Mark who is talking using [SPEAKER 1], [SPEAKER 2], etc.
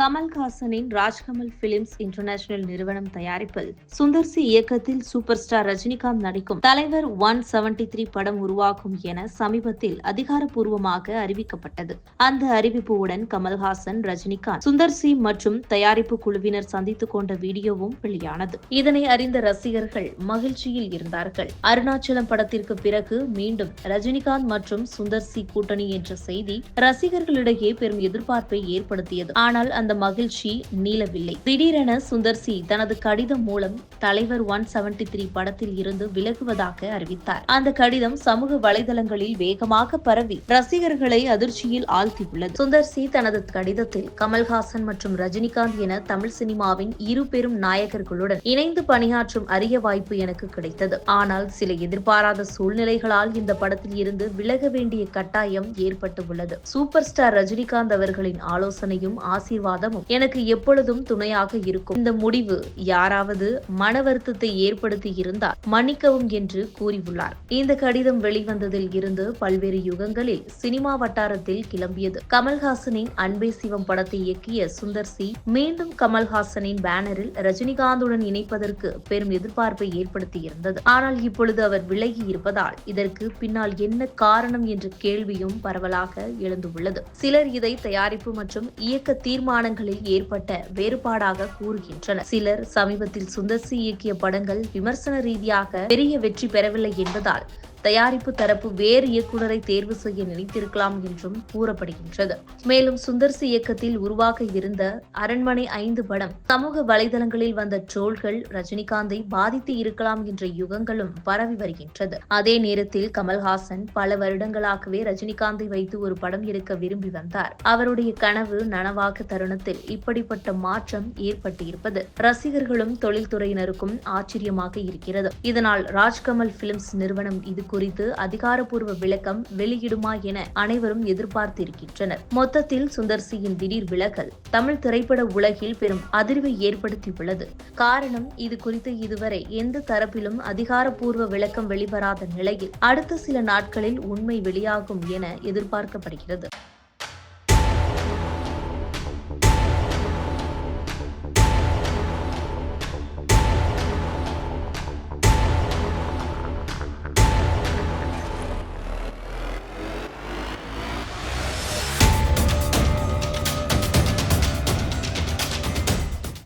[SPEAKER 1] கமல்ஹாசனின் Rajkamal films international நிறுவனம் தயாரிப்பில் Sundar C இயக்கத்தில் சூப்பர் ஸ்டார் ரஜினிகாந்த் நடிக்கும் தலைவர் ஒன் செவன்டி த்ரீ படம் உருவாகும் என சமீபத்தில் அதிகாரப்பூர்வமாக அறிவிக்கப்பட்டது. அந்த அறிவிப்புடன் கமல்ஹாசன் ரஜினிகாந்த் சுந்தர் சி மற்றும் தயாரிப்பு குழுவினர் சந்தித்துக் கொண்ட வீடியோவும் வெளியானது. இதனை அறிந்த ரசிகர்கள் மகிழ்ச்சியில் இருந்தார்கள். அருணாச்சலம் படத்திற்கு பிறகு மீண்டும் ரஜினிகாந்த் மற்றும் சுந்தர் சி கூட்டணி என்ற செய்தி ரசிகர்களிடையே பெரும் எதிர்பார்ப்பை ஏற்படுத்தியது. ஆனால் அந்த மகிழ்ச்சி நீளவில்லை. திடீரென சுந்தர்சி தனது கடிதம் மூலம் தலைவர் ஒன் செவன்டி த்ரீ படத்தில் இருந்து விலகுவதாக அறிவித்தார். அந்த கடிதம் சமூக வலைதளங்களில் வேகமாக பரவி ரசிகர்களை அதிர்ச்சியில் ஆழ்த்தியுள்ளது. சுந்தர்சி தனது கடிதத்தில் கமல்ஹாசன் மற்றும் ரஜினிகாந்த் என தமிழ் சினிமாவின் இரு பெரும் நாயகர்களுடன் இணைந்து பணியாற்றும் அரிய வாய்ப்பு எனக்கு கிடைத்தது. ஆனால் சில எதிர்பாராத சூழ்நிலைகளால் இந்த படத்தில் இருந்து விலக வேண்டிய கட்டாயம் ஏற்பட்டு உள்ளது. சூப்பர் ஸ்டார் ரஜினிகாந்த் அவர்களின் ஆலோசனையும் ஆசீர்வாதம் ஆசீர்வாதமும் எனக்கு எப்பொழுதும் துணையாக இருக்கும். இந்த முடிவு யாராவது மன வருத்தத்தை ஏற்படுத்தி இருந்தால் மன்னிக்கவும் என்று கூறியுள்ளார். இந்த கடிதம் வெளிவந்ததில் இருந்து பல்வேறு யுகங்களில் சினிமா வட்டாரத்தில் கிளம்பியது. கமல்ஹாசனின் அன்பே சிவம் படத்தை இயக்கிய சுந்தர் சி மீண்டும் கமல்ஹாசனின் பேனரில் ரஜினிகாந்துடன் இணைப்பதற்கு பெரும் எதிர்பார்ப்பை ஏற்படுத்தியிருந்தது. ஆனால் இப்பொழுது அவர் விலகி இருப்பதால் இதற்கு பின்னால் என்ன காரணம் என்ற கேள்வியும் பரவலாக எழுந்துள்ளது. சிலர் இதை தயாரிப்பு மற்றும் இயக்க தீர்மான படங்களில் ஏற்பட்ட வேறுபாடாக கூறுகின்றனர். சிலர் சமீபத்தில் சுந்தர்சி இயக்கிய படங்கள் விமர்சன ரீதியாக பெரிய வெற்றி பெறவில்லை என்பதால் தயாரிப்பு தரப்பு வேறு இயக்குநரை தேர்வு செய்ய நினைத்திருக்கலாம் என்றும் கூறப்படுகின்றது. மேலும் சுந்தர்சி இயக்கத்தில் உருவாக இருந்த அரண்மனை ஐந்து படம் சமூக வலைதளங்களில் வந்த ட்ரோல்கள் ரஜினிகாந்தை பாதித்து இருக்கலாம் என்ற யுகங்களும் பரவி வருகின்றது. அதே நேரத்தில் கமல்ஹாசன் பல வருடங்களாகவே ரஜினிகாந்தை வைத்து ஒரு படம் எடுக்க விரும்பி வந்தார். அவருடைய கனவு நனவாக தருணத்தில் இப்படிப்பட்ட மாற்றம் ஏற்பட்டு இருப்பது ரசிகர்களும் தொழில்துறையினருக்கும் ஆச்சரியமாக இருக்கிறது. இதனால் ராஜ்கமல் பிலிம்ஸ் நிறுவனம் இது குறித்து அதிகாரப்பூர்வ விளக்கம் வெளியிடுமா என அனைவரும் எதிர்பார்த்திருக்கின்றனர். மொத்தத்தில் சுந்தர் சியின் திடீர் விலகல் தமிழ் திரைப்பட உலகில் பெரும் அதிர்வை ஏற்படுத்தியுள்ளது. காரணம் இது குறித்து இதுவரை எந்த தரப்பிலும் அதிகாரப்பூர்வ விளக்கம் வெளிவராத நிலையில் அடுத்த சில நாட்களில் உண்மை வெளியாகும் என எதிர்பார்க்கப்படுகிறது.